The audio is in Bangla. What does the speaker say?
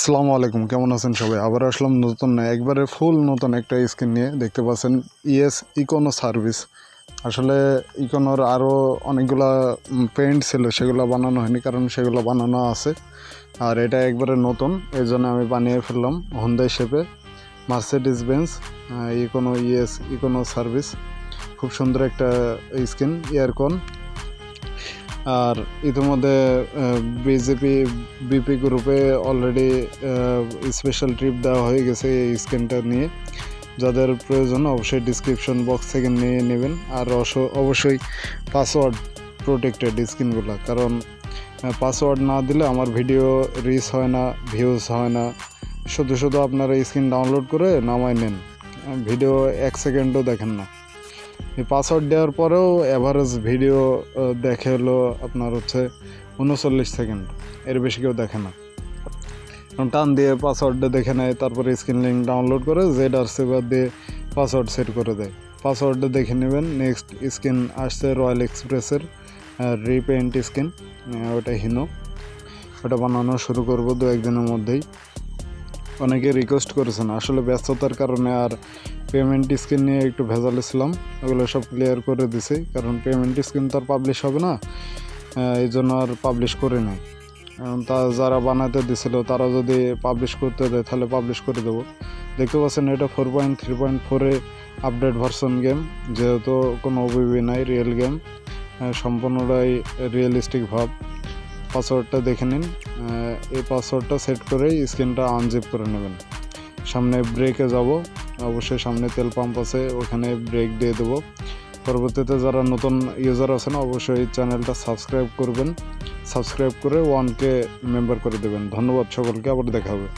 আসসালামু আলাইকুম, কেমন আছেন সবাই? আবার আসলাম নতুন না একবারে ফুল নতুন একটা স্ক্রিন নিয়ে। দেখতে পাচ্ছেন ইএস ইকোনো সার্ভিস আসলে ইকোনোর আরও অনেকগুলা পেন্ট ছিল, সেগুলো বানানো হয়নি, কারণ সেগুলো বানানো আছে। আর এটা একবারে নতুন এই জন্য আমি বানিয়ে ফেললাম হন্দাই শেপে মার্সিডিস বেঞ্চ ইকোনো ইএস ইকোনো সার্ভিস খুব সুন্দর একটা স্ক্রিন ইয়ারকন আর ইতিমধ্যে বিজেপি বিপি গ্রুপে অলরেডি স্পেশাল ট্রিপ দেওয়া হয়ে গেছে এই স্ক্রিনটা নিয়ে। যাদের প্রয়োজন অবশ্যই ডিসক্রিপশন বক্স থেকে নিয়ে নেবেন। আর অবশ্যই পাসওয়ার্ড প্রোটেক্টেড স্ক্রিনগুলো কারণ পাসওয়ার্ড না দিলে আমার ভিডিও রিচ হয় না ভিউজ হয় না। শুধু শুধু আপনারা স্ক্রিন ডাউনলোড করে নামায় নেন। ভিডিও এক সেকেন্ডও দেখেন না। পাসওয়ার্ড দেওয়ার পরেও অ্যাভারেজ ভিডিও দেখে হলো আপনার হচ্ছে উনচল্লিশ সেকেন্ড এর বেশি কেউ দেখে না। টান দিয়ে পাসওয়ার্ডটা দেখে নেয়, তারপরে স্ক্রিন লিঙ্ক ডাউনলোড করে জেড আর সেভার দিয়ে পাসওয়ার্ড সেট করে দেয়। পাসওয়ার্ডটা দেখে নেবেন নেক্সট স্ক্রিন আসছে রয়্যাল এক্সপ্রেসের রিপেন্ট স্ক্রিন ওটা হিনো ওটা বানানো শুরু করব দু একদিনের মধ্যেই। অনেকে রিকোয়েস্ট করেছেন, আসলে ব্যস্ততার কারণে আর পেমেন্ট স্ক্রিন নিয়ে একটু ভেজালে ছিলাম ওগুলো সব ক্লিয়ার করে দিছি, কারণ পেমেন্ট স্কিম তো আর পাবলিশ হবে না এই জন্য আর পাবলিশ করে নাই। তা যারা বানাতে দিছিল, তারা যদি পাবলিশ করতে দেয়, তাহলে পাবলিশ করে দেবো। দেখতে পাচ্ছেন, এটা ফোর পয়েন্ট থ্রি পয়েন্ট ফোরে আপডেট ভার্সন গেম যেহেতু কোনো ওবিবি নাই রিয়েল গেম সম্পূর্ণটাই রিয়েলিস্টিক ভাব। পাসওয়ার্ডটা দেখে নিন এই পাসওয়ার্ডটা সেট করেই স্ক্রিনটা আনজিপ করে নেবেন। সামনে ব্রেকে যাব। অবশ্যই সামনে তেল পাম্প আছে, ওখানে ব্রেক দিয়ে দেবো। পরবর্তীতে যারা নতুন ইউজার আছেন, অবশ্যই চ্যানেলটা সাবস্ক্রাইব করবেন। সাবস্ক্রাইব করে ওয়ানকে মেম্বার করে দেবেন। ধন্যবাদ সকলকে, আবার দেখা হবে।